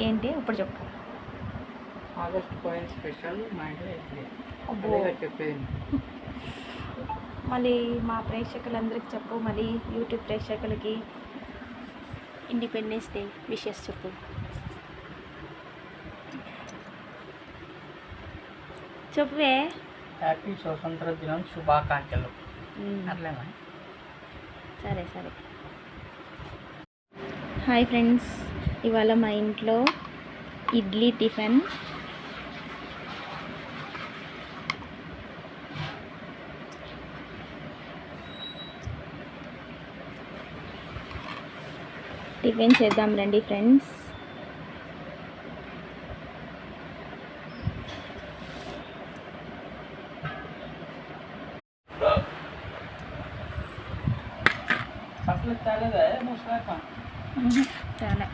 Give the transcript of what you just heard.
ఏంటి? ఇప్పుడు చెప్పు. ఆగస్ట్ పాయింట్ స్పెషల్ మళ్ళీ మా ప్రేక్షకులందరికీ చెప్పు. మళ్ళీ యూట్యూబ్ ప్రేక్షకులకి ఇండిపెండెన్స్ డే విషెస్ చెప్పు. చెప్పువే. హ్యాపీ స్వతంత్ర దినం శుభాకాంక్షలు. మ్మ్. అట్లేనా? సరే సరే. Hi friends. ఇవాళ మా ఇంట్లో ఇడ్లీ టిఫిన్. టిఫిన్ చేద్దాం రండి ఫ్రెండ్స్. చాలా